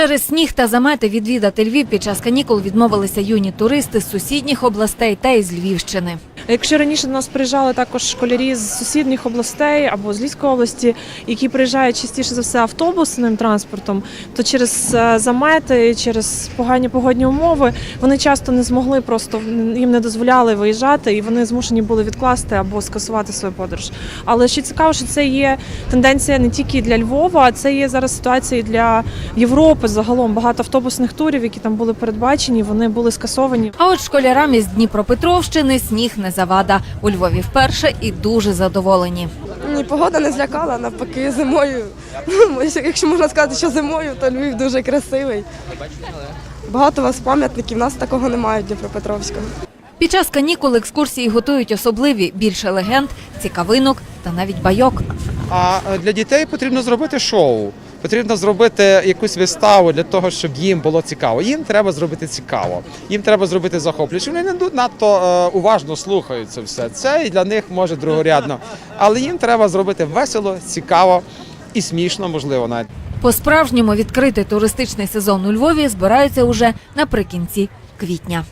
Через сніг та замети відвідати Львів під час канікул відмовилися юні туристи з сусідніх областей та із Львівщини. Якщо раніше до нас приїжджали також школярі з сусідніх областей або з Львівської області, які приїжджають частіше за все автобусним транспортом, то через е, замети, через погані погодні умови вони часто не змогли просто їм не дозволяли виїжджати, і вони змушені були відкласти або скасувати свою подорож. Але що цікаво, що це є тенденція не тільки для Львова, а це є зараз ситуація для Європи. Загалом багато автобусних турів, які там були передбачені, вони були скасовані. А от школярам із Дніпропетровщини сніг не завада. У Львові вперше і дуже задоволені. Ні, погода не злякала, навпаки, зимою. Ну, Якщо можна сказати, що зимою, то Львів дуже красивий. Багато у вас пам'ятників, у нас такого немає в Дніпропетровському. Під час канікул екскурсії готують особливі більше легенд, цікавинок та навіть байок. А е, для дітей потрібно зробити шоу. Потрібно зробити якусь виставу для того, щоб їм було цікаво. Їм треба зробити цікаво, їм треба зробити захоплююче. Вони не надто е, уважно слухають це все. Це і для них може другорядно. Але їм треба зробити весело, цікаво і смішно, можливо, навіть. По-справжньому відкрити туристичний сезон у Львові збираються уже наприкінці квітня.